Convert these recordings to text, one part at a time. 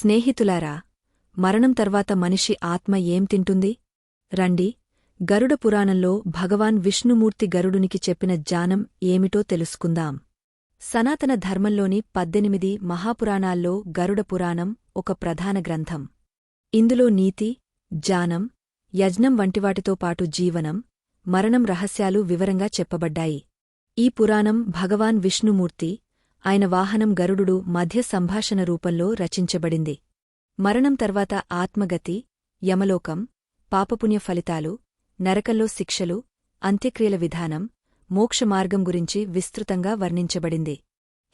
స్నేహితులారా మరణం తర్వాత మనిషి ఆత్మ ఏం తింటుంది? రండి గరుడ పురాణంలో భగవాన్ విష్ణుమూర్తి గరుడునికి చెప్పిన జ్ఞానం ఏమిటో తెలుసుకుందాం. సనాతన ధర్మంలోని పద్దెనిమిది మహాపురాణాల్లో గరుడ పురాణం ఒక ప్రధాన గ్రంథం. ఇందులో నీతి జ్ఞానం యజ్ఞం వంటివాటితో పాటు జీవనం మరణం రహస్యాలు వివరంగా చెప్పబడ్డాయి. ఈ పురాణం భగవాన్ విష్ణుమూర్తి ఆయన వాహనం గరుడు మధ్య సంభాషణ రూపంలో రచించబడింది. మరణం తర్వాత ఆత్మగతి యమలోకం పాపపుణ్య ఫలితాలు నరకంలో శిక్షలు అంత్యక్రియల విధానం మోక్షమార్గం గురించి విస్తృతంగా వర్ణించబడింది.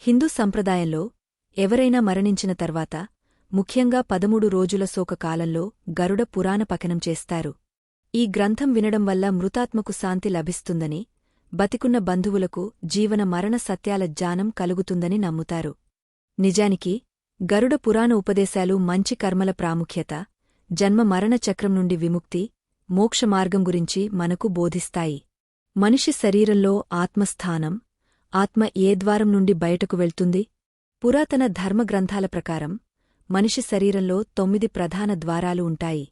హిందూ సంప్రదాయంలో ఎవరైనా మరణించిన తర్వాత ముఖ్యంగా పదమూడు రోజుల శోక కాలంలో గరుడ పురాణ పకనం చేస్తారు. ఈ గ్రంథం వినడం వల్ల మృతాత్మకు శాంతి లభిస్తుందని బతికున్న బంధువులకు జీవన మరణ సత్యాల జ్ఞానం కలుగుతుందని నమ్ముతారు. నిజానికి గరుడ పురాణ ఉపదేశాలు మంచి కర్మల ప్రాముఖ్యత జన్మ మరణ చక్రం నుండి విముక్తి మోక్షమార్గం గురించి మనకు బోధిస్తాయి. మనిషి శరీరంలో ఆత్మస్థానం ఆత్మ ఏ ద్వారం నుండి బయటకు వెళ్తుంది? పురాతన ధర్మగ్రంథాల ప్రకారం మనిషి శరీరంలో తొమ్మిది ప్రధాన ద్వారాలు ఉంటాయి.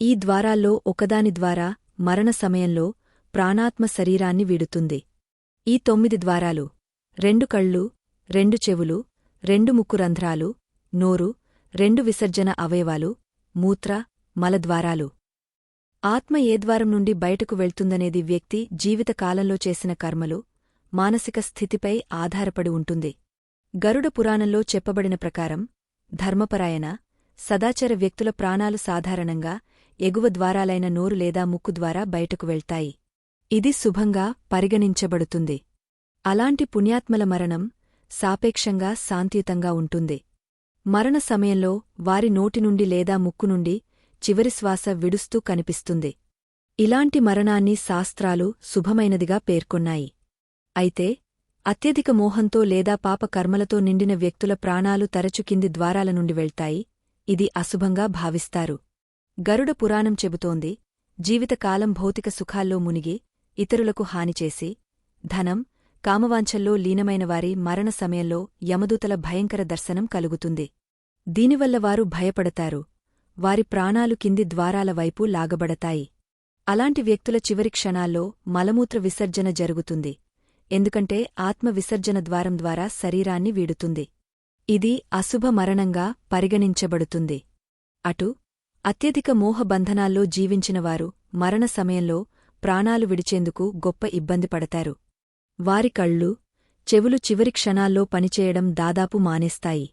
ఈ ద్వారాల్లో ఒకదాని ద్వారా మరణ సమయంలో ప్రాణాత్మ శరీరాన్ని విడుతుంది. ఈ తొమ్మిది ద్వారాలు రెండు కళ్ళు రెండు చెవులు రెండు ముక్కు రంధ్రాలు నోరు రెండు విసర్జన అవయవాలు మూత్ర మలద్వారాలు ఆత్మ ఏ ద్వారం నుండి బయటకు వెళ్తుందనేది వ్యక్తి జీవితకాలంలో చేసిన కర్మలు మానసిక స్థితిపై ఆధారపడి ఉంటుంది. గరుడ పురాణంలో చెప్పబడిన ప్రకారం ధర్మపరాయణ సదాచర వ్యక్తుల ప్రాణాలు సాధారణంగా ఎగువ ద్వారాలైన నోరు లేదా ముక్కు ద్వారా బయటకు వెళ్తాయి. ఇది శుభంగా పరిగణించబడుతుంది. అలాంటి పుణ్యాత్మల మరణం సాపేక్షంగా శాంతియుతంగా ఉంటుంది. మరణ సమయంలో వారి నోటి నుండి లేదా ముక్కు నుండి చివరి శ్వాస విడుస్తూ కనిపిస్తుంది. ఇలాంటి మరణాన్ని శాస్త్రాలు శుభమైనదిగా పేర్కొన్నాయి. అయితే అత్యధిక మోహంతో లేదా పాప కర్మలతో నిండిన వ్యక్తుల ప్రాణాలు తరచు కింది ద్వారాల నుండి వెళ్తాయి. ఇది అశుభంగా భావిస్తారు. గరుడ పురాణం చెబుతోంది జీవితకాలం భౌతిక సుఖాల్లో మునిగి ఇతరులకు హానిచేసి ధనం కామవాంఛల్లో లీనమైనవారి మరణ సమయంలో యమదూతల భయంకర దర్శనం కలుగుతుంది. దీనివల్ల వారు భయపడతారు. వారి ప్రాణాలు కింది ద్వారాల వైపు లాగబడతాయి. అలాంటి వ్యక్తుల చివరి క్షణాల్లో మలమూత్ర విసర్జన జరుగుతుంది. ఎందుకంటే ఆత్మ విసర్జన ద్వారం ద్వారా శరీరాన్ని వీడుతుంది. ఇది అశుభ మరణంగా పరిగణించబడుతుంది. అటు అత్యధిక మోహబంధనాల్లో జీవించినవారు మరణ సమయంలో ప్రాణాలు విడిచేందుకు గొప్ప ఇబ్బంది పడతారు. వారి కళ్ళు చెవులు చివరి క్షణాల్లో పనిచేయడం దాదాపు మానేస్తాయి.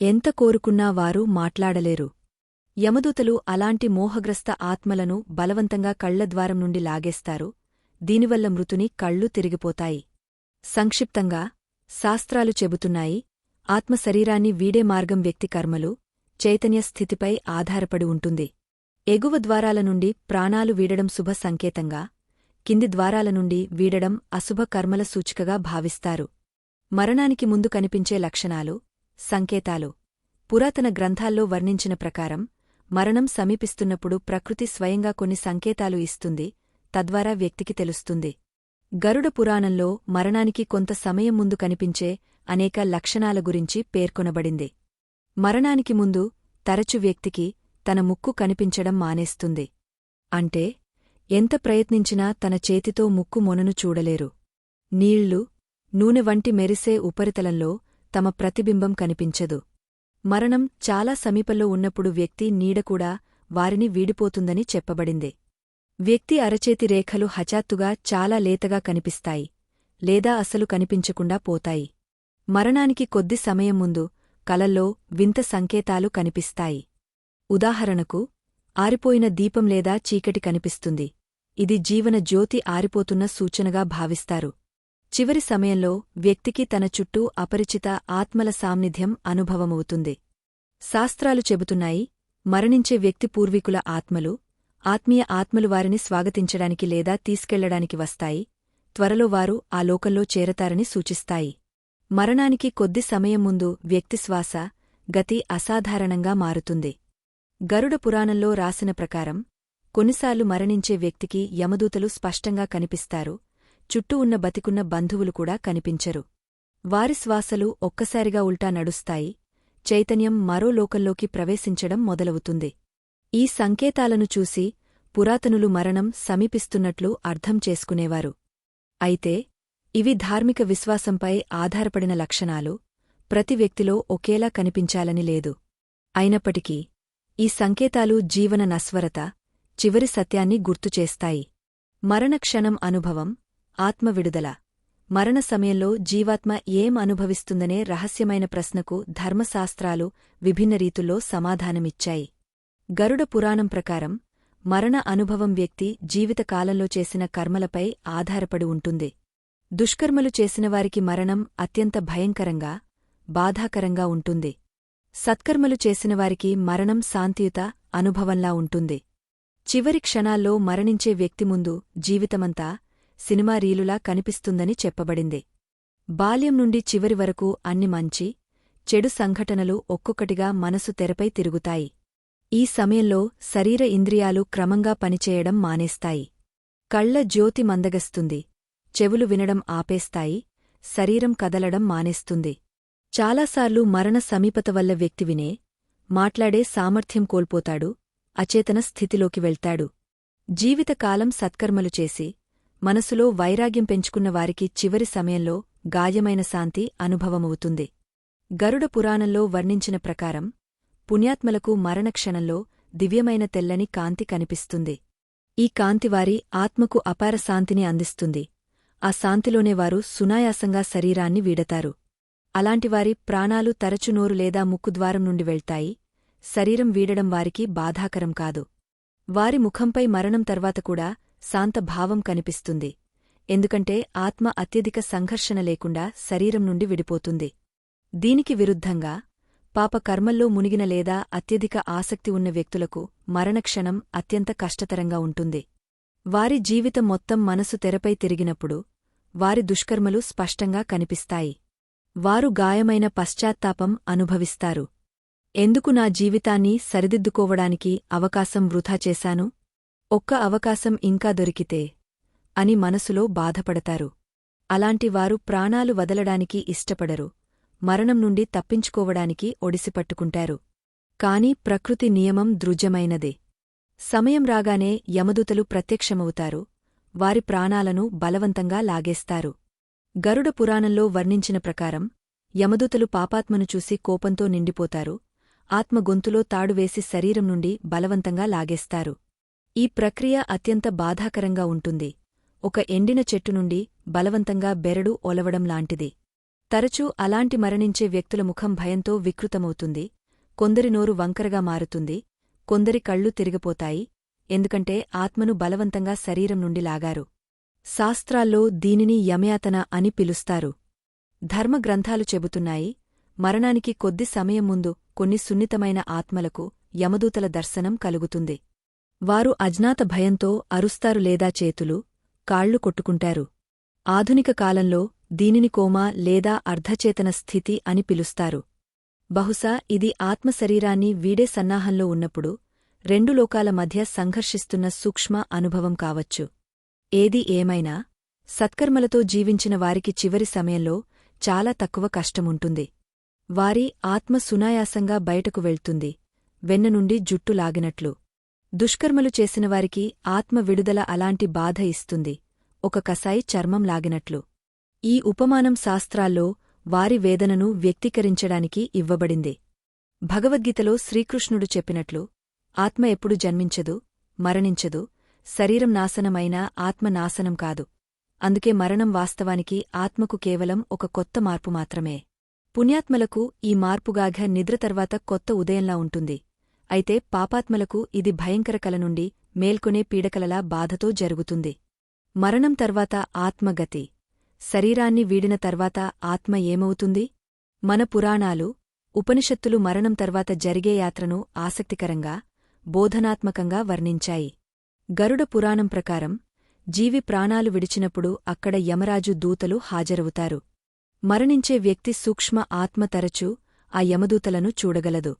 ఎంత కోరుకున్నా వారు మాట్లాడలేరు. యమదూతలు అలాంటి మోహగ్రస్త ఆత్మలను బలవంతంగా కళ్ళద్వారం నుండి లాగేస్తారు. దీనివల్ల మృతుని కళ్ళు తిరిగిపోతాయి. సంక్షిప్తంగా శాస్త్రాలు చెబుతున్నాయి ఆత్మ శరీరాన్ని వీడే మార్గం వ్యక్తి కర్మలు చైతన్య స్థితిపై ఆధారపడి ఉంటుంది. ఎగువ ద్వారాల నుండి ప్రాణాలు వీడడం శుభ సంకేతంగా కింది ద్వారాల నుండి వీడడం అశుభ కర్మల సూచికగా భావిస్తారు. మరణానికి ముందు కనిపించే లక్షణాలు సంకేతాలు. పురాతన గ్రంథాల్లో వర్ణించిన ప్రకారం మరణం సమీపిస్తున్నప్పుడు ప్రకృతి స్వయంగా కొన్ని సంకేతాలు ఇస్తుంది తద్వారా వ్యక్తికి తెలుస్తుంది. గరుడ పురాణంలో మరణానికి కొంత సమయం ముందు కనిపించే అనేక లక్షణాల గురించి పేర్కొనబడింది. మరణానికి ముందు తరచు వ్యక్తికి తన ముక్కు కనిపించడం మానేస్తుంది. అంటే ఎంత ప్రయత్నించినా తన చేతితో ముక్కు మొనను చూడలేరు. నీళ్ళు నూనె వంటి మెరిసే ఉపరితలంలో తమ ప్రతిబింబం కనిపించదు. మరణం చాలా సమీపంలో ఉన్నప్పుడు వ్యక్తి నీడకూడా వారిని వీడిపోతుందని చెప్పబడింది. వ్యక్తి అరచేతి రేఖలు హఠాత్తుగా చాలా లేతగా కనిపిస్తాయి లేదా అసలు కనిపించకుండా పోతాయి. మరణానికి కొద్ది సమయం ముందు కలల్లో వింత సంకేతాలు కనిపిస్తాయి. ఉదాహరణకు ఆరిపోయిన దీపం లేదా చీకటి కనిపిస్తుంది. ఇది జీవన జ్యోతి ఆరిపోతున్న సూచనగా భావిస్తారు. చివరి సమయంలో వ్యక్తికి తన చుట్టూ అపరిచిత ఆత్మల సాన్నిధ్యం అనుభవమవుతుంది. శాస్త్రాలు చెబుతున్నాయి మరణించే వ్యక్తి పూర్వీకుల ఆత్మలు ఆత్మీయ ఆత్మలు వారిని స్వాగతించడానికి లేదా తీసుకెళ్ళడానికి వస్తాయి త్వరలో వారు ఆ లోకంలో చేరతారని సూచిస్తాయి. మరణానికి కొద్ది సమయం ముందు వ్యక్తి శ్వాస గతి అసాధారణంగా మారుతుంది. గరుడ పురాణంలో రాసిన ప్రకారం కొన్నిసార్లు మరణించే వ్యక్తికి యమదూతలు స్పష్టంగా కనిపిస్తారు చుట్టూ ఉన్న బతికున్న బంధువులు కూడా కనిపించరు. వారి శ్వాసలు ఒక్కసారిగా ఉల్టా నడుస్తాయి చైతన్యం మరో లోకంలోకి ప్రవేశించడం మొదలవుతుంది. ఈ సంకేతాలను చూసి పురాతనులు మరణం సమీపిస్తున్నట్లు అర్థం చేసుకునేవారు. అయితే ఇవి ధార్మిక విశ్వాసంపై ఆధారపడిన లక్షణాలు ప్రతి వ్యక్తిలో ఒకేలా కనిపించాలని లేదు. అయినప్పటికీ ఈ సంకేతాలు జీవన నస్వరత చివరి సత్యాన్ని గుర్తుచేస్తాయి మరణక్షణం అనుభవం ఆత్మ విడుదల. మరణ సమయంలో జీవాత్మ ఏం అనుభవిస్తుందనే రహస్యమైన ప్రశ్నకు ధర్మశాస్త్రాలు విభిన్న రీతుల్లో సమాధానమిచ్చాయి. గరుడ పురాణం ప్రకారం మరణ అనుభవం వ్యక్తి జీవితకాలంలో చేసిన కర్మలపై ఆధారపడి ఉంటుంది. దుష్కర్మలు చేసినవారికి మరణం అత్యంత భయంకరంగా బాధాకరంగా ఉంటుంది. సత్కర్మలు చేసినవారికి మరణం శాంతియుత అనుభవంలా ఉంటుంది. చివరి క్షణాల్లో మరణించే వ్యక్తి ముందు జీవితమంతా సినిమా రీలులా కనిపిస్తుందని చెప్పబడింది. బాల్యం నుండి చివరి వరకు అన్ని మంచి చెడు సంఘటనలు ఒక్కొక్కటిగా మనసు తెరపై తిరుగుతాయి. ఈ సమయంలో శరీర ఇంద్రియాలు క్రమంగా పనిచేయడం మానేస్తాయి. కళ్ళ జ్యోతి మందగస్తుంది. చెవులు వినడం ఆపేస్తాయి. శరీరం కదలడం మానేస్తుంది. చాలాసార్లు మరణ సమీపత వల్ల వ్యక్తి వినే మాట్లాడే సామర్థ్యం కోల్పోతాడు అచేతన స్థితిలోకి వెళ్తాడు. జీవితకాలం సత్కర్మలు చేసి మనసులో వైరాగ్యం పెంచుకున్న వారికి చివరి సమయంలో గాయమైన శాంతి అనుభవమవుతుంది. గరుడ పురాణంలో వర్ణించిన ప్రకారం పుణ్యాత్మలకు మరణక్షణంలో దివ్యమైన తెల్లని కాంతి కనిపిస్తుంది. ఈ కాంతి వారి ఆత్మకు అపార శాంతిని అందిస్తుంది. ఆ శాంతిలోనే వారు సునాయాసంగా శరీరాన్ని వీడతారు. అలాంటివారి ప్రాణాలు తరచునోరు లేదా లేదా ముక్కుద్వారం నుండి వెళ్తాయి. శరీరం వీడడం వారికి బాధాకరం కాదు. వారి ముఖంపై మరణం తర్వాత కూడా శాంత భావం కనిపిస్తుంది. ఎందుకంటే ఆత్మ అత్యధిక సంఘర్షణ లేకుండా శరీరం నుండి విడిపోతుంది. దీనికి విరుద్ధంగా పాప కర్మల్లో మునిగిన లేదా అత్యధిక ఆసక్తి ఉన్న వ్యక్తులకు మరణక్షణం అత్యంత కష్టతరంగా ఉంటుంది. వారి జీవితం మొత్తం మనసు తెరపై తిరిగినప్పుడు వారి దుష్కర్మలు స్పష్టంగా కనిపిస్తాయి. వారు గాయమైన పశ్చాత్తాపం అనుభవిస్తారు. ఎందుకు నా జీవితాన్ని సరిదిద్దుకోవడానికి అవకాశం వృధా చేశాను? ఒక్క అవకాశం ఇంకా దొరికితే అని మనసులో బాధపడతారు. అలాంటివారు ప్రాణాలు వదలడానికి ఇష్టపడరు. మరణం నుండి తప్పించుకోవడానికి ఒడిసిపట్టుకుంటారు కాని ప్రకృతి నియమం దృజమైనదే సమయం రాగానే యమదూతలు ప్రత్యక్షమవుతారు. వారి ప్రాణాలను బలవంతంగా లాగేస్తారు. గరుడ పురాణంలో వర్ణించిన ప్రకారం యమదూతలు పాపాత్మను చూసి కోపంతో నిండిపోతారు ఆత్మ గొంతులో తాడువేసి శరీరం నుండి బలవంతంగా లాగేస్తారు. ఈ ప్రక్రియ అత్యంత బాధాకరంగా ఉంటుంది. ఒక ఎండిన చెట్టు నుండి బలవంతంగా బెరడు ఒలవడం లాంటిది. తరచూ అలాంటి మరణించే వ్యక్తుల ముఖం భయంతో వికృతమవుతుంది కొందరి నోరు వంకరగా మారుతుంది కొందరి కళ్ళు తిరిగిపోతాయి ఎందుకంటే ఆత్మను బలవంతంగా శరీరం నుండి లాగారు. శాస్త్రాల్లో దీనిని యమయాతన అని పిలుస్తారు. ధర్మగ్రంథాలు చెబుతున్నాయి మరణానికి కొద్ది సమయం ముందు కొన్ని సున్నితమైన ఆత్మలకు యమదూతల దర్శనం కలుగుతుంది. వారు అజ్ఞాత భయంతో అరుస్తారు లేదా చేతులు కాళ్ళు కొట్టుకుంటారు. ఆధునిక కాలంలో దీనిని కోమా లేదా అర్ధచేతన స్థితి అని పిలుస్తారు. బహుశా ఇది ఆత్మశరీరాన్ని వీడే సన్నాహంలో ఉన్నప్పుడు రెండు లోకాల మధ్య సంఘర్షిస్తున్న సూక్ష్మ అనుభవం కావచ్చు. ఏది ఏమైనా సత్కర్మలతో జీవించిన వారికి చివరి సమయంలో చాలా తక్కువ కష్టముంటుంది. వారి ఆత్మ సునాయాసంగా బయటకు వెళ్తుంది వెన్న నుండి జుట్టు లాగినట్లు. దుష్కర్మలు చేసినవారికి ఆత్మ విడుదల అలాంటి బాధ ఇస్తుంది ఒక కసాయి చర్మం లాగినట్లు. ఈ ఉపమానం శాస్త్రాల్లో వారి వేదనను వ్యక్తీకరించడానికి ఇవ్వబడింది. భగవద్గీతలో శ్రీకృష్ణుడు చెప్పినట్లు ఆత్మ ఎప్పుడు జన్మించదు మరణించదు శరీరం నాశనమైనా ఆత్మ నాశనం కాదు. అందుకే మరణం వాస్తవానికి ఆత్మకు కేవలం ఒక కొత్త మార్పు మాత్రమే. పుణ్యాత్మలకు ఈ మార్పుగాఘ నిద్ర తర్వాత కొత్త ఉదయంలా ఉంటుంది. అయితే పాపాత్మలకు ఇది భయంకర కల నుండి మేల్కొనే పీడకలలా బాధతో జరుగుతుంది. మరణం తర్వాత ఆత్మగతి. శరీరాన్ని వీడిన తర్వాత ఆత్మ ఏమవుతుంది? మన పురాణాలు ఉపనిషత్తులు మరణం తర్వాత జరిగే యాత్రను ఆసక్తికరంగా బోధనాత్మకంగా వర్ణించాయి. గరుడ పురాణం ప్రకారం జీవి ప్రాణాలు విడిచినప్పుడు అక్కడ యమరాజు దూతలు హాజరవుతారు. మరణించే వ్యక్తి సూక్ష్మ ఆత్మ తరచూ ఆ యమదూతలను చూడగలదు.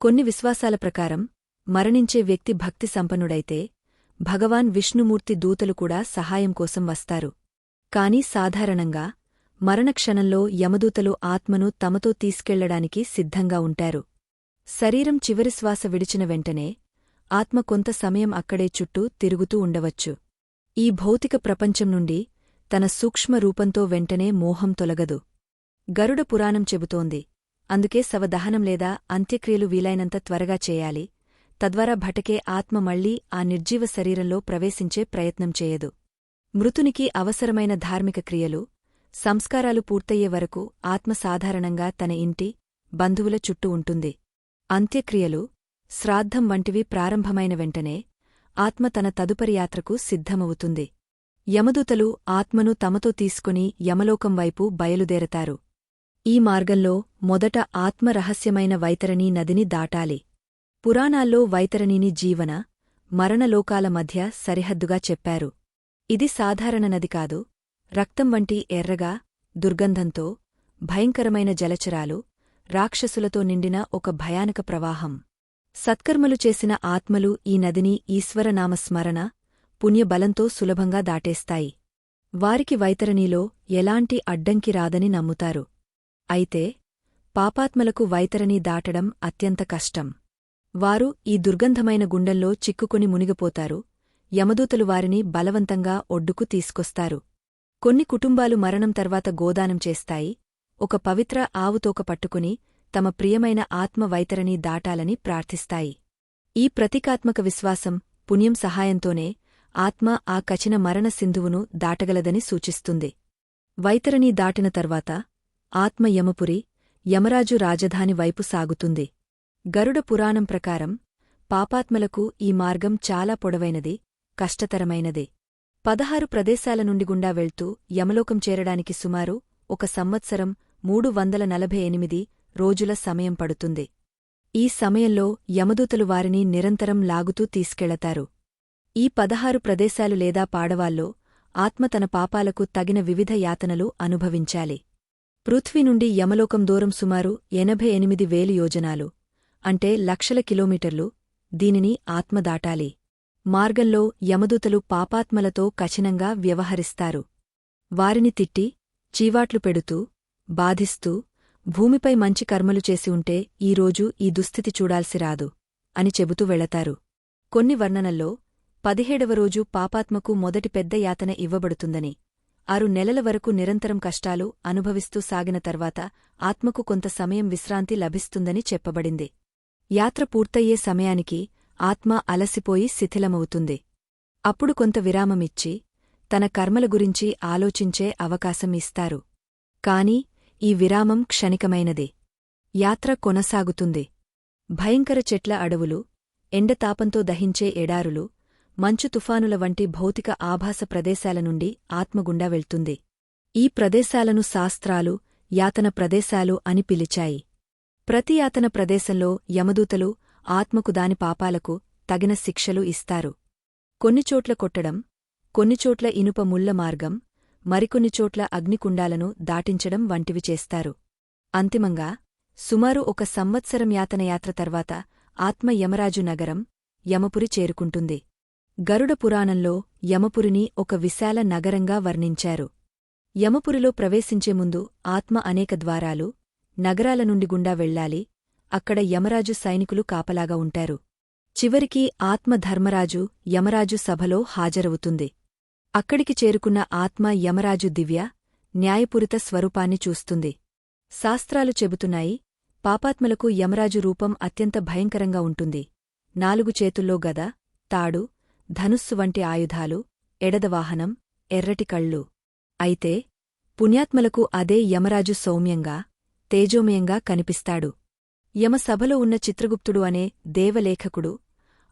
కొన్ని విశ్వాసాల ప్రకారం మరణించే వ్యక్తి భక్తి సంపన్నుడైతే భగవాన్ విష్ణుమూర్తి దూతలు కూడా సహాయం కోసం వస్తారు. కాని సాధారణంగా మరణక్షణంలో యమదూతలు ఆత్మను తమతో తీసుకెళ్ళడానికి సిద్ధంగా ఉంటారు. శరీరం చివరి శ్వాస విడిచిన వెంటనే ఆత్మ కొంత సమయం అక్కడే చుట్టూ తిరుగుతూ ఉండవచ్చు. ఈ భౌతిక ప్రపంచం నుండి తన సూక్ష్మ రూపంతో వెంటనే మోహం తొలగదు. గరుడ పురాణం చెబుతోంది. అందుకే శవదహనం లేదా అంత్యక్రియలు వీలైనంత త్వరగా చేయాలి. తద్వారా భటకే ఆత్మ మళ్ళీ ఆ నిర్జీవ శరీరంలో ప్రవేశించే ప్రయత్నం చేయదు. మృతునికి అవసరమైన ధార్మిక క్రియలు సంస్కారాలు పూర్తయ్యే వరకు ఆత్మ సాధారణంగా తన ఇంటి బంధువుల చుట్టూ ఉంటుంది. అంత్యక్రియలు శ్రాద్ధం వంటివి ప్రారంభమైన వెంటనే ఆత్మ తన తదుపరి యాత్రకు సిద్ధమవుతుంది. యమదూతలు ఆత్మను తమతో తీసుకుని యమలోకం వైపు బయలుదేరతారు. ఈ మార్గంలో మొదట ఆత్మ రహస్యమైన వైతరణీ నదిని దాటాలి. పురాణాల్లో వైతరణిని జీవన మరణలోకాల మధ్య సరిహద్దుగా చెప్పారు. ఇది సాధారణ నది కాదు. రక్తం వంటి ఎర్రగా దుర్గంధంతో భయంకరమైన జలచరాలు రాక్షసులతో నిండిన ఒక భయానక ప్రవాహం. సత్కర్మలు చేసిన ఆత్మలు ఈ నదిని ఈశ్వరనామస్మరణ పుణ్యబలంతో సులభంగా దాటేస్తాయి. వారికి వైతరణిలో ఎలాంటి అడ్డంకి రాదని నమ్ముతారు. అయితే పాపాత్మలకు వైతరణి దాటడం అత్యంత కష్టం. వారు ఈ దుర్గంధమైన గుండంలో చిక్కుకుని మునిగిపోతారు యమదూతలు వారిని బలవంతంగా ఒడ్డుకు తీసుకొస్తారు. కొన్ని కుటుంబాలు మరణం తర్వాత గోదానం చేస్తాయి ఒక పవిత్ర ఆవుతోక పట్టుకుని తమ ప్రియమైన ఆత్మ వైతరణి దాటాలని ప్రార్థిస్తాయి. ఈ ప్రతీకాత్మక విశ్వాసం పుణ్యం సహాయంతోనే ఆత్మ ఆ కచిన మరణ సింధువును దాటగలదని సూచిస్తుంది. వైతరణి దాటిన తర్వాత ఆత్మ యమపురి యమరాజు రాజధాని వైపు సాగుతుంది. గరుడ పురాణం ప్రకారం పాపాత్మలకు ఈ మార్గం చాలా పొడవైనది కష్టతరమైనది. పదహారు ప్రదేశాల నుండి గుండా వెళ్తూ యమలోకం చేరడానికి సుమారు ఒక సంవత్సరం మూడు వందల నలభై ఎనిమిది రోజుల సమయం పడుతుంది. ఈ సమయంలో యమదూతలు వారిని నిరంతరం లాగుతూ తీసుకెళతారు ఈ పదహారు ప్రదేశాలు లేదా పాడవాల్లో ఆత్మ తన పాపాలకు తగిన వివిధ యాతనలు అనుభవించాలి. పృథ్వీ నుండి యమలోకం దూరం సుమారు ఎనభై ఎనిమిది వేలు యోజనాలు అంటే లక్షల కిలోమీటర్లు దీనిని ఆత్మ దాటాలి. మార్గంలో యమదూతలు పాపాత్మలతో కఠినంగా వ్యవహరిస్తారు. వారిని తిట్టి చీవాట్లు పెడుతూ బాధిస్తూ భూమిపై మంచి కర్మలు చేసి ఉంటే ఈరోజు ఈ దుస్థితి చూడాల్సి రాదు అని చెబుతూ వెళతారు. కొన్ని వర్ణనల్లో పదిహేడవ రోజు పాపాత్మకు మొదటి పెద్ద యాతన ఇవ్వబడుతుందని ఆరు నెలల వరకు నిరంతరం కష్టాలు అనుభవిస్తూ సాగిన తర్వాత ఆత్మకు కొంత సమయం విశ్రాంతి లభిస్తుందని చెప్పబడింది. యాత్ర పూర్తయ్యే సమయానికి ఆత్మ అలసిపోయి శిథిలమవుతుంది. అప్పుడు కొంత విరామమిచ్చి తన కర్మల గురించి ఆలోచించే అవకాశం ఇస్తారు. కాని ఈ విరామం క్షణికమైనదే. యాత్ర కొనసాగుతుంది. భయంకర చెట్ల అడవులు ఎండతాపంతో దహించే ఎడారులు మంచు తుఫానుల వంటి భౌతిక ఆభాస ప్రదేశాల నుండి ఆత్మగుండా వెళ్తుంది. ఈ ప్రదేశాలను శాస్త్రాలు యాతన ప్రదేశాలు అని పిలిచాయి. ప్రతి యాతన ప్రదేశంలో యమదూతలు ఆత్మకు దాని పాపాలకు తగిన శిక్షలు ఇస్తారు. కొన్నిచోట్ల కొట్టడం కొన్నిచోట్ల ఇనుప ముళ్ళ మార్గం మరికొన్ని చోట్ల అగ్నికుండాలను దాటించడం వంటివి చేస్తారు. అంతిమంగా సుమారు ఒక సంవత్సరం యాతనయాత్ర తర్వాత ఆత్మ యమరాజు నగరం యమపురి చేరుకుంటుంది. గరుడ పురాణంలో యమపురిని ఒక విశాల నగరంగా వర్ణించారు. యమపురిలో ప్రవేశించే ముందు ఆత్మ అనేక ద్వారాలు నగరాల నుండి గుండా వెళ్ళాలి అక్కడ యమరాజు సైనికులు కాపలాగా ఉంటారు. చివరికి ఆత్మ ధర్మరాజు యమరాజు సభలో హాజరవుతుంది. అక్కడికి చేరుకున్న ఆత్మ యమరాజు దివ్య న్యాయపూరిత స్వరూపాన్ని చూస్తుంది. శాస్త్రాలు చెబుతున్నాయి పాపాత్మలకు యమరాజు రూపం అత్యంత భయంకరంగా ఉంటుంది. నాలుగు చేతుల్లో గద తాడు ధనుస్సు వంటి ఆయుధాలు ఎడదవాహనం ఎర్రటి కళ్ళు. అయితే పుణ్యాత్మలకు అదే యమరాజు సౌమ్యంగా తేజోమయంగా కనిపిస్తాడు. యమసభలో ఉన్న చిత్రగుప్తుడు అనే దేవలేఖకుడు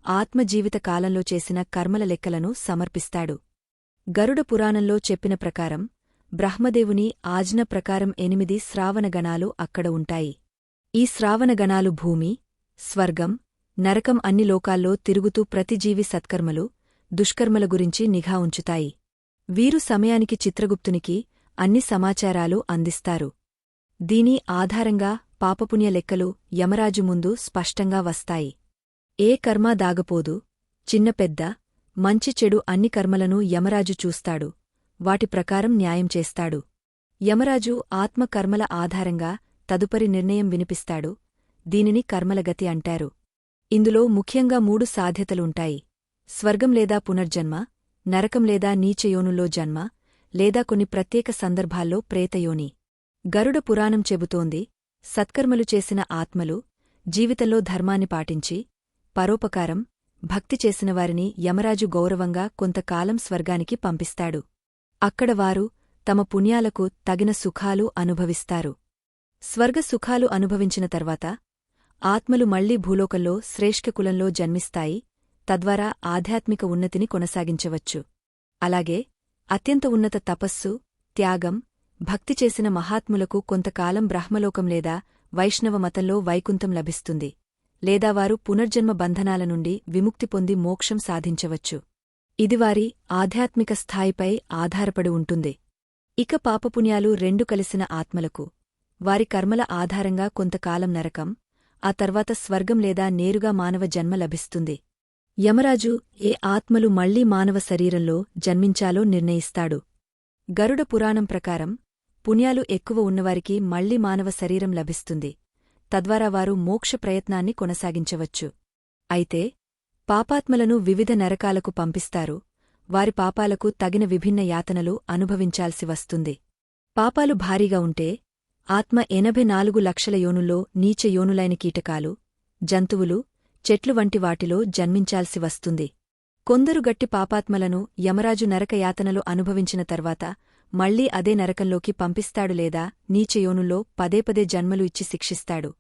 ఆత్మజీవిత కాలంలో చేసిన కర్మల లెక్కలను సమర్పిస్తాడు. గరుడ పురాణంలో చెప్పిన ప్రకారం బ్రహ్మదేవుని ఆజ్ఞ ప్రకారం ఎనిమిది శ్రావణగణాలు అక్కడ ఉంటాయి. ఈ శ్రావణగణాలు భూమి స్వర్గం నరకం అన్ని లోకాల్లో తిరుగుతూ ప్రతిజీవి సత్కర్మలు దుష్కర్మల గురించి నిఘా ఉంచుతాయి. వీరు సమయానికి చిత్రగుప్తునికి అన్ని సమాచారాలు అందిస్తారు. దీని ఆధారంగా పాపపుణ్య లెక్కలు యమరాజు ముందు స్పష్టంగా వస్తాయి. ఏ కర్మ దాగపోదు చిన్న పెద్ద మంచి చెడు అన్ని కర్మలను యమరాజు చూస్తాడు. వాటి ప్రకారం న్యాయం చేస్తాడు. యమరాజు ఆత్మకర్మల ఆధారంగా తదుపరి నిర్ణయం వినిపిస్తాడు. దీనిని కర్మలగతి అంటారు. ఇందులో ముఖ్యంగా మూడు సాధ్యతలుంటాయి. స్వర్గం లేదా పునర్జన్మ నరకం లేదా నీచయోనుల్లో జన్మ లేదా కొన్ని ప్రత్యేక సందర్భాల్లో ప్రేతయోని గరుడ పురాణం చెబుతోంది సత్కర్మలు చేసిన ఆత్మలు జీవితంలో ధర్మాన్ని పాటించి పరోపకారం భక్తి చేసిన వారిని యమరాజు గౌరవంగా కొంతకాలం స్వర్గానికి పంపిస్తాడు. అక్కడ వారు తమ పుణ్యాలకు తగిన సుఖాలు అనుభవిస్తారు. స్వర్గ సుఖాలు అనుభవించిన తర్వాత ఆత్మలు మళ్ళీ భూలోకంలో శ్రేష్ఠకులంలో జన్మిస్తాయి తద్వారా ఆధ్యాత్మిక ఉన్నతిని కొనసాగించవచ్చు. అలాగే అత్యంత ఉన్నత తపస్సు త్యాగం భక్తి చేసిన మహాత్ములకు కొంతకాలం బ్రహ్మలోకం లేదా వైష్ణవ మతంలో వైకుంఠం లభిస్తుంది. లేదా వారు పునర్జన్మ బంధనాల నుండి విముక్తి పొంది మోక్షం సాధించవచ్చు. ఇది వారి ఆధ్యాత్మిక స్థాయిపై ఆధారపడి ఉంటుంది. ఇక పాపపుణ్యాలు రెండు కలిసిన ఆత్మలకు వారి కర్మల ఆధారంగా కొంతకాలం నరకం ఆ తర్వాత స్వర్గం లేదా నేరుగా మానవ జన్మ లభిస్తుంది. యమరాజు ఏ ఆత్మలు మళ్ళీ మానవ శరీరంలో జన్మించాలో నిర్ణయిస్తాడు. గరుడ పురాణం ప్రకారం పుణ్యాలు ఎక్కువ ఉన్నవారికి మళ్ళీ మానవ శరీరం లభిస్తుంది. తద్వారా వారు మోక్ష ప్రయత్నాన్ని కొనసాగించవచ్చు. అయితే పాపాత్మలను వివిధ నరకాలకు పంపిస్తారు వారి పాపాలకు తగిన విభిన్న యాతనలు అనుభవించాల్సి వస్తుంది. పాపాలు భారీగా ఉంటే ఆత్మ ఎనభై నాలుగు లక్షల యోనుల్లో నీచ యోనులైన కీటకాలు జంతువులు చెట్లు వంటి వాటిలో జన్మించాల్సి వస్తుంది. కొందరు గట్టి పాపాత్మలను యమరాజు నరకయాతనలు అనుభవించిన తర్వాత మళ్ళీ అదే నరకంలోకి పంపిస్తాడు లేదా నీచయోనుల్లో పదేపదే జన్మలు ఇచ్చి శిక్షిస్తాడు.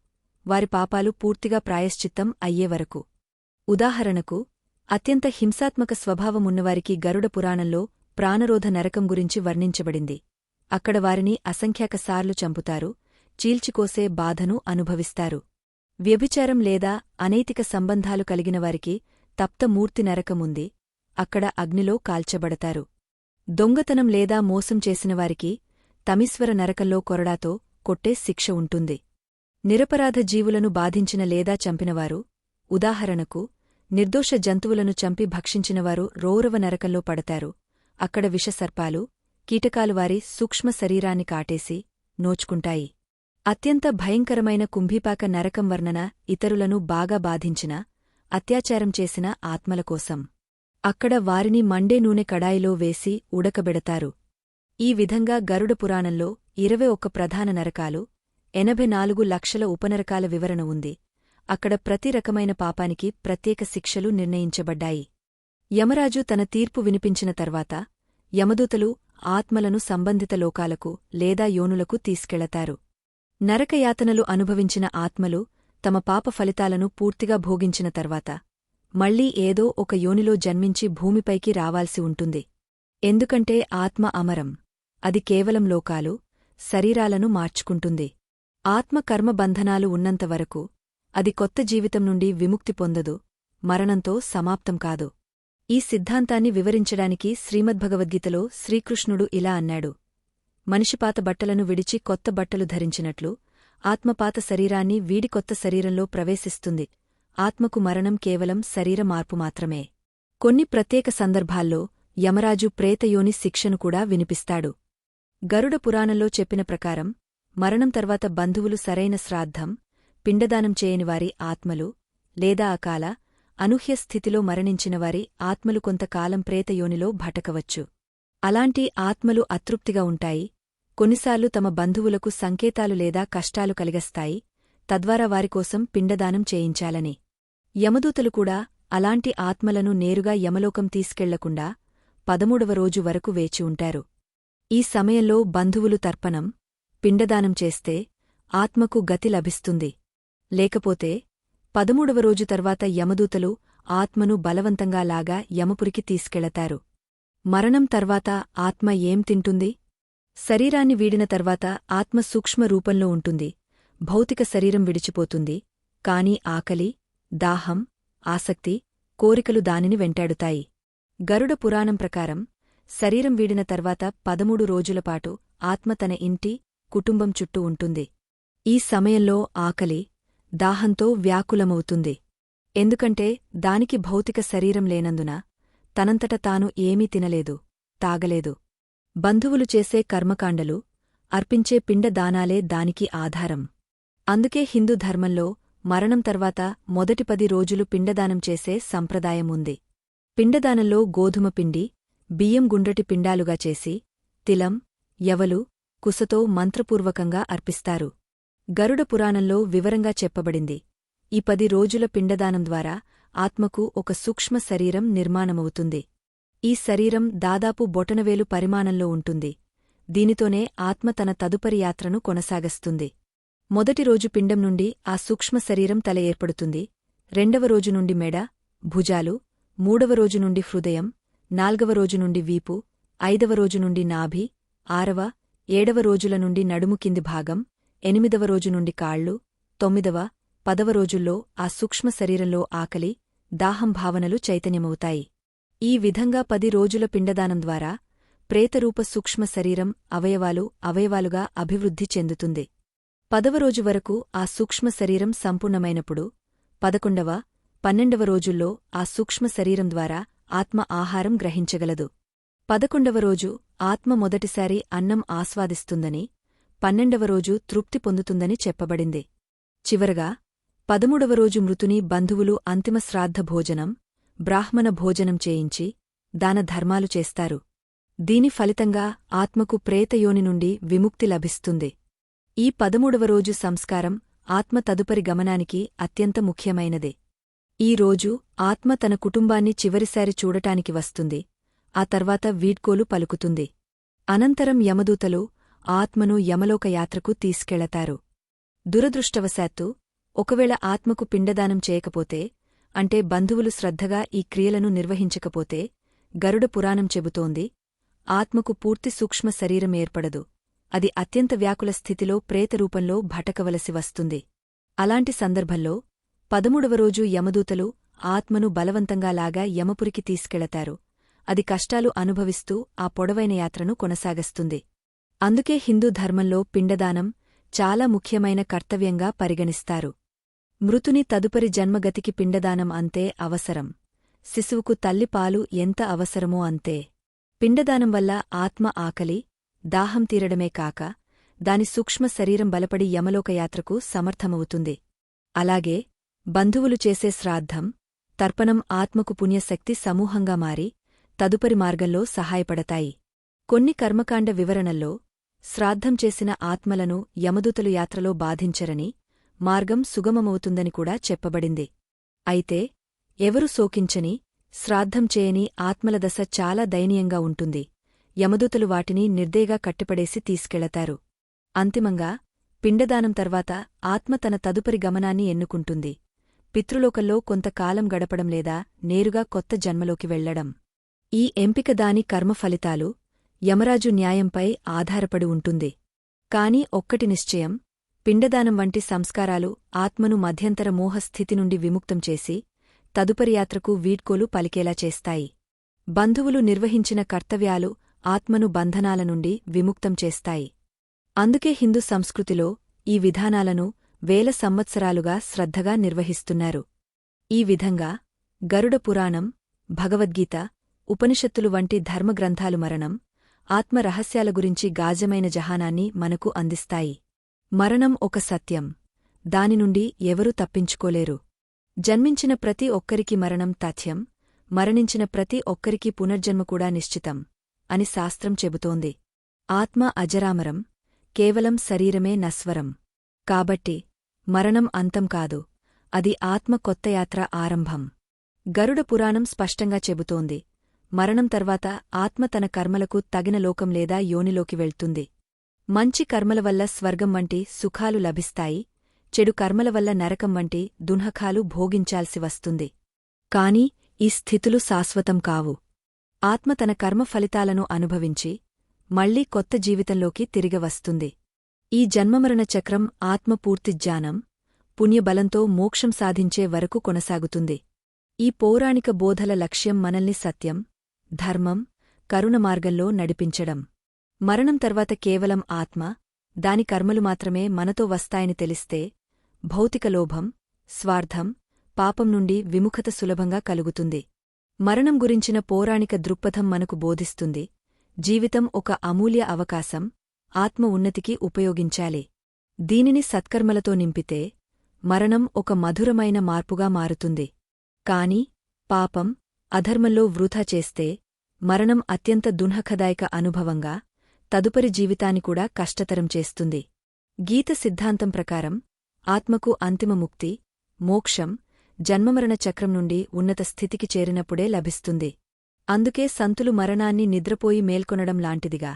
వారి పాపాలు పూర్తిగా ప్రాయశ్చిత్తం అయ్యేవరకు ఉదాహరణకు అత్యంత హింసాత్మక స్వభావమున్నవారికి గరుడ పురాణంలో ప్రాణరోధ నరకం గురించి వర్ణించబడింది. అక్కడ వారిని అసంఖ్యాకసార్లు చంపుతారు చీల్చికోసే బాధను అనుభవిస్తారు. వ్యభిచారం లేదా అనైతిక సంబంధాలు కలిగినవారికి తప్తమూర్తి నరకముంది అక్కడ అగ్నిలో కాల్చబడతారు. దొంగతనం లేదా మోసం చేసినవారికి తమీశ్వర నరకంలో కొరడాతో కొట్టే శిక్ష ఉంటుంది. నిరపరాధ జీవులను బాధించిన లేదా చంపినవారు ఉదాహరణకు నిర్దోష జంతువులను చంపి భక్షించినవారు రౌరవ నరకంలో పడతారు. అక్కడ విషసర్పాలు కీటకాలు వారి సూక్ష్మ శరీరాన్ని కాటేసి నోచుకుంటాయి. అత్యంత భయంకరమైన కుంభీపాక నరకం వర్ణన ఇతరులను బాగా బాధించిన అత్యాచారం చేసిన ఆత్మల కోసం. అక్కడ వారిని మండే నూనె కడాయిలో వేసి ఉడకబెడతారు. ఈ విధంగా గరుడ పురాణంలో ఇరవై ఒక్క ప్రధాన నరకాలు ఎనభై నాలుగు లక్షల ఉపనరకాల వివరణ ఉంది. అక్కడ ప్రతి రకమైన పాపానికి ప్రత్యేక శిక్షలు నిర్ణయించబడ్డాయి. యమరాజు తన తీర్పు వినిపించిన తర్వాత యమదూతలు ఆత్మలను సంబంధిత లోకాలకు లేదా యోనులకు తీసుకెళతారు. నరకయాతనలు అనుభవించిన ఆత్మలు తమ పాప ఫలితాలను పూర్తిగా భోగించిన తర్వాత మళ్ళీ ఏదో ఒక యోనిలో జన్మించి భూమిపైకి రావాల్సి ఉంటుంది. ఎందుకంటే ఆత్మ అమరం అది కేవలం లోకాలు శరీరాలను మార్చుకుంటుంది. ఆత్మ కర్మబంధనాలు ఉన్నంతవరకు అది కొత్త జీవితం నుండి విముక్తి పొందదు మరణంతో సమాప్తం కాదు. ఈ సిద్ధాంతాన్ని వివరించడానికి శ్రీమద్భగవద్గీతలో శ్రీకృష్ణుడు ఇలా అన్నాడు. మనిషిపాత బట్టలను విడిచి కొత్త బట్టలు ధరించినట్లు ఆత్మపాత శరీరాన్ని వీడి కొత్త శరీరంలో ప్రవేశిస్తుంది. ఆత్మకు మరణం కేవలం శరీర మార్పు మాత్రమే. కొన్ని ప్రత్యేక సందర్భాల్లో యమరాజు ప్రేతయోని శిక్షను కూడా వినిపిస్తాడు. గరుడ పురాణంలో చెప్పిన ప్రకారం మరణం తర్వాత బంధువులు సరైన శ్రాద్ధం పిండదానం చేయనివారి ఆత్మలు లేదా అకాల అనూహ్య స్థితిలో మరణించినవారి ఆత్మలు కొంతకాలం ప్రేతయోనిలో భటకవచ్చు. అలాంటి ఆత్మలు అతృప్తిగా ఉంటాయి. కొన్నిసార్లు తమ బంధువులకు సంకేతాలు లేదా కష్టాలు కలిగస్తాయి. తద్వారా వారికోసం పిండదానం చేయించాలని. యమదూతలు కూడా అలాంటి ఆత్మలను నేరుగా యమలోకం తీసుకెళ్ళకుండా పదమూడవ రోజు వరకు వేచి ఉంటారు. ఈ సమయంలో బంధువులు తర్పణం పిండదానం చేస్తే ఆత్మకు గతి లభిస్తుంది. లేకపోతే పదమూడవ రోజు తర్వాత యమదూతలు ఆత్మను బలవంతంగా లాగా యమపురికి తీసుకెళతారు. మరణం తర్వాత ఆత్మ ఏం తింటుంది? శరీరాన్ని వీడిన తర్వాత ఆత్మ సూక్ష్మ రూపంలో ఉంటుంది. భౌతిక శరీరం విడిచిపోతుంది. కాని ఆకలి దాహం ఆసక్తి కోరికలు దానిని వెంటాడుతాయి. గరుడ పురాణం ప్రకారం శరీరం వీడిన తర్వాత పదమూడు రోజులపాటు ఆత్మ తన ఇంటి కుటుంబం చుట్టూ ఉంటుంది. ఈ సమయంలో ఆకలి దాహంతో వ్యాకులమవుతుంది. ఎందుకంటే దానికి భౌతిక శరీరం లేనందున తనంతట తాను ఏమీ తినలేదు తాగలేదు. బంధువులు చేసే కర్మకాండలు అర్పించే పిండదానాలే దానికి ఆధారం. అందుకే హిందూ ధర్మంలో మరణం తర్వాత మొదటి పది రోజులు పిండదానం చేసే సంప్రదాయముంది పిండదానంలో గోధుమ పిండి బియ్యం గుండ్రటి పిండాలుగా చేసి తిలం యవలు కుసతో మంత్రపూర్వకంగా అర్పిస్తారు. గరుడ పురాణంలో వివరంగా చెప్పబడింది. ఈ పది రోజుల పిండదానం ద్వారా ఆత్మకు ఒక సూక్ష్మ శరీరం నిర్మాణమవుతుంది. ఈ శరీరం దాదాపు బొటనవేలు పరిమాణంలో ఉంటుంది. దీనితోనే ఆత్మ తన తదుపరి యాత్రను కొనసాగస్తుంది. మొదటి రోజు పిండం నుండి ఆ సూక్ష్మ శరీరం తల ఏర్పడుతుంది. రెండవ రోజు నుండి మెడ భుజాలు మూడవ రోజు నుండి హృదయం నాల్గవ రోజు నుండి వీపు ఐదవ రోజు నుండి నాభి ఆరవ ఏడవ రోజుల నుండి నడుము కింది భాగం ఎనిమిదవ రోజు నుండి కాళ్ళు తొమ్మిదవ పదవ రోజుల్లో ఆ సూక్ష్మ శరీరంలో ఆకలి దాహం భావనలు చైతన్యమవుతాయి. ఈ విధంగా పది రోజుల పిండదానం ద్వారా ప్రేతరూప సూక్ష్మ శరీరం అవయవాలు అవయవాలుగా అభివృద్ధి చెందుతుంది. పదవ రోజు వరకు ఆ సూక్ష్మ శరీరం సంపూర్ణమైనప్పుడు పదకొండవ పన్నెండవ రోజుల్లో ఆ సూక్ష్మ శరీరం ద్వారా ఆత్మ ఆహారం గ్రహించగలదు. పదకొండవ రోజు ఆత్మ మొదటిసారి అన్నం ఆస్వాదిస్తుందని పన్నెండవ రోజు తృప్తి పొందుతుందని చెప్పబడింది. చివరగా పదమూడవ రోజు మృతుని బంధువులు అంతిమ శ్రాద్ధ భోజనం బ్రాహ్మణ భోజనం చేయించి దాన ధర్మాలు చేస్తారు. దీని ఫలితంగా ఆత్మకు ప్రేతయోని నుండి విముక్తి లభిస్తుంది. ఈ పదమూడవ రోజు సంస్కారం ఆత్మ తదుపరి గమనానికి అత్యంత ముఖ్యమైనదే. ఈ రోజు ఆత్మ తన కుటుంబాన్ని చివరిసారి చూడటానికి వస్తుంది. ఆ తర్వాత వీడ్కోలు పలుకుతుంది. అనంతరం యమదూతలు ఆత్మను యమలోక యాత్రకు తీసుకెళతారు. దురదృష్టవశాత్తు ఒకవేళ ఆత్మకు పిండదానం చేయకపోతే అంటే బంధువులు శ్రద్ధగా ఈ క్రియలను నిర్వహించకపోతే గరుడ పురాణం చెబుతోంది ఆత్మకు పూర్తి సూక్ష్మ శరీరం ఏర్పడదు. అది అత్యంత వ్యాకుల స్థితిలో ప్రేతరూపంలో భటకవలసి వస్తుంది. అలాంటి సందర్భంలో పదమూడవ రోజు యమదూతలు ఆత్మను బలవంతంగా లాగా యమపురికి తీసుకెళతారు. అది కష్టాలు అనుభవిస్తూ ఆ పొడవైన యాత్రను కొనసాగస్తుంది. అందుకే హిందూ ధర్మంలో పిండదానం చాలా ముఖ్యమైన కర్తవ్యంగా పరిగణిస్తారు. మృతుని తదుపరి జన్మగతికి పిండదానం అంతే అవసరం. శిశువుకు తల్లిపాలు ఎంత అవసరమో అంతే. పిండదానం వల్ల ఆత్మ ఆకలి దాహం తీరడమే కాక దాని సూక్ష్మ శరీరం బలపడి యమలోకయాత్రకు సమర్థమవుతుంది. అలాగే బంధువులు చేసే శ్రాద్ధం తర్పణం ఆత్మకు పుణ్యశక్తి సమూహంగా మారి తదుపరి మార్గంలో సహాయపడతాయి. కొన్ని కర్మకాండ వివరణల్లో శ్రాద్ధం చేసిన ఆత్మలను యమదూతలు యాత్రలో బాధించరని మార్గం సుగమమవుతుందని కూడా చెప్పబడింది. అయితే ఎవరు శోకించని శ్రాద్ధం చేయని ఆత్మల దశ చాలా దయనీయంగా ఉంటుంది. యమదూతలు వాటిని నిర్దేగా కట్టిపడేసి తీసుకెళతారు. అంతిమంగా పిండదానం తర్వాత ఆత్మ తన తదుపరి గమనాన్ని ఎన్నుకుంటుంది. పితృలోకంలో కొంతకాలం గడపడం లేదా నేరుగా కొత్త జన్మలోకి వెళ్ళడం ఈ ఎంపిక దాని కర్మఫలితాలు యమరాజు న్యాయంపై ఆధారపడి ఉంటుంది. కాని ఒక్కటి నిశ్చయం పిండదానం వంటి సంస్కారాలు ఆత్మను మధ్యంతర మోహస్థితి నుండి విముక్తం చేసి తదుపరి యాత్రకు వీడ్కోలు పలికేలా చేస్తాయి. బంధువులు నిర్వహించిన కర్తవ్యాలు ఆత్మను బంధనాల నుండి విముక్తం చేస్తాయి. అందుకే హిందూ సంస్కృతిలో ఈ విధానాలను వేల సంవత్సరాలుగా శ్రద్ధగా నిర్వహిస్తున్నారు. ఈ విధంగా గరుడ పురాణం భగవద్గీత ఉపనిషత్తులు వంటి ధర్మగ్రంథాలు మరణం ఆత్మ రహస్యాల గురించి గాజమైన జహానాన్ని మనకు అందిస్తాయి. మరణం ఒక సత్యం. దాని నుండి ఎవరూ తప్పించుకోలేరు. జన్మించిన ప్రతి ఒక్కరికి మరణం తథ్యం మరణించిన ప్రతి ఒక్కరికి పునర్జన్మ కూడా నిశ్చితం అని శాస్త్రం చెబుతోంది. ఆత్మ అజరామరం కేవలం శరీరమే నస్వరం. కాబట్టి మరణం అంతం కాదు అది ఆత్మ కొత్త యాత్ర ఆరంభం. గరుడ పురాణం స్పష్టంగా చెబుతోంది. మరణం తర్వాత ఆత్మ తన కర్మలకు తగిన లోకం లేదా యోనిలోకి వెళ్తుంది. మంచి కర్మల వల్ల స్వర్గం వంటి సుఖాలు లభిస్తాయి చెడు కర్మల వల్ల నరకం వంటి దున్హకాలు భోగించాల్సి వస్తుంది. కాని ఈ స్థితులు శాశ్వతం కావు. ఆత్మ తన కర్మ ఫలితాలను అనుభవించి మళ్ళీ కొత్త జీవితంలోకి తిరిగి వస్తుంది. ఈ జన్మమరణ చక్రం ఆత్మ పూర్తి జ్ఞానం పుణ్యబలంతో మోక్షం సాధించే వరకు కొనసాగుతుంది. ఈ పౌరాణిక బోధల లక్ష్యం మనల్ని సత్యం ధర్మం కరుణ మార్గంలో నడిపించడం. మరణం తర్వాత కేవలం ఆత్మ దాని కర్మలు మాత్రమే మనతో వస్తాయని తెలిస్తే భౌతిక లోభం స్వార్థం పాపం నుండి విముఖత సులభంగా కలుగుతుంది. మరణం గురించిన పౌరాణిక దృక్పథం మనకు బోధిస్తుంది జీవితం ఒక అమూల్య అవకాశం ఆత్మ ఉన్నతికి ఉపయోగించాలి. దీనిని సత్కర్మలతో నింపితే మరణం ఒక మధురమైన మార్పుగా మారుతుంది. కాని పాపం అధర్మంలో వృధా చేస్తే మరణం అత్యంత దున్హఖదాయక అనుభవంగా తదుపరి జీవితాన్ని కూడా కష్టతరం చేస్తుంది. గీత సిద్ధాంతం ప్రకారం ఆత్మకు అంతిమ ముక్తి మోక్షం జన్మమరణ చక్రం నుండి ఉన్నత స్థితికి చేరినప్పుడే లభిస్తుంది. అందుకే సంతులు మరణాన్ని నిద్రపోయి మేల్కొనడం లాంటిదిగా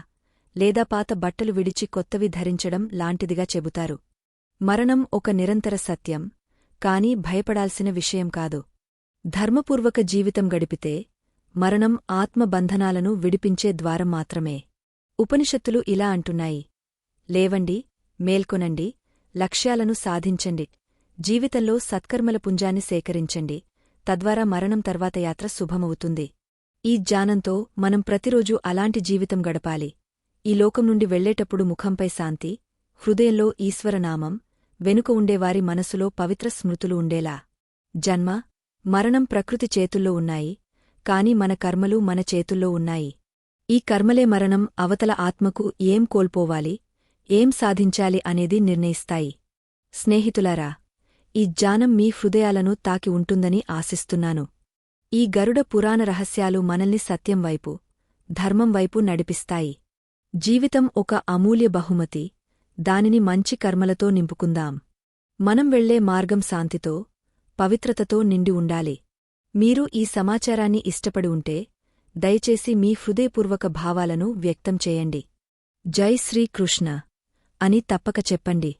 లేదా పాత బట్టలు విడిచి కొత్తవి ధరించడం లాంటిదిగా చెబుతారు. మరణం ఒక నిరంతర సత్యం కాని భయపడాల్సిన విషయం కాదు. ధర్మపూర్వక జీవితం గడిపితే మరణం ఆత్మబంధనాలను విడిపించే ద్వారం మాత్రమే. ఉపనిషత్తులు ఇలా అంటున్నాయి. లేవండి మేల్కొనండి లక్ష్యాలను సాధించండి జీవితంలో సత్కర్మల పుంజాన్ని సేకరించండి తద్వారా మరణం తర్వాత యాత్ర శుభమవుతుంది. ఈ జ్ఞానంతో మనం ప్రతిరోజూ అలాంటి జీవితం గడపాలి. ఈ లోకం నుండి వెళ్ళేటప్పుడు ముఖంపై శాంతి హృదయంలో ఈశ్వరనామం వెనుక ఉండేవారి మనసులో పవిత్ర స్మృతులు ఉండేలా. జన్మ మరణం ప్రకృతి చేతుల్లో ఉన్నాయి కాని మన కర్మలు మన చేతుల్లో ఉన్నాయి. ఈ కర్మలే మరణం అవతల ఆత్మకు ఏం కోల్పోవాలి ఏం సాధించాలి అనేది నిర్ణయిస్తాయి. స్నేహితులారా ఈ జ్ఞానం మీ హృదయాలను తాకి ఉంటుందని ఆశిస్తున్నాను. ఈ గరుడ పురాణ రహస్యాలు మనల్ని సత్యం వైపు ధర్మం వైపు నడిపిస్తాయి. జీవితం ఒక అమూల్య బహుమతి దానిని మంచి కర్మలతో నింపుకుందాం. మనం వెళ్ళే మార్గం శాంతితో పవిత్రతతో నిండి ఉండాలి. మీరు ఈ సమాచారాన్ని ఇష్టపడి ఉంటే దయచేసి మీ హృదయపూర్వక భావాలను వ్యక్తం చేయండి. జై శ్రీకృష్ణ! అని తప్పక చెప్పండి.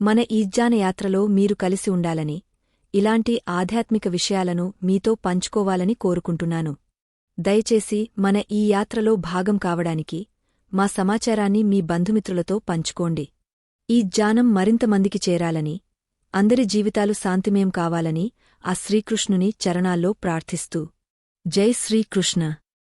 మన ఈజ్జాన యాత్రలో మీరు కలిసి ఉండాలని ఇలాంటి ఆధ్యాత్మిక విషయాలను మీతో పంచుకోవాలని కోరుకుంటున్నాను. దయచేసి మన ఈ యాత్రలో భాగం కావడానికి మా సమాచారాన్ని మీ బంధుమిత్రులతో పంచుకోండి. ఈ జ్ఞానం మరింతమందికి చేరాలని అందరి జీవితాలు శాంతిమయం కావాలని ఆ శ్రీకృష్ణుని చరణాల్లో ప్రార్థిస్తూ జై శ్రీకృష్ణ!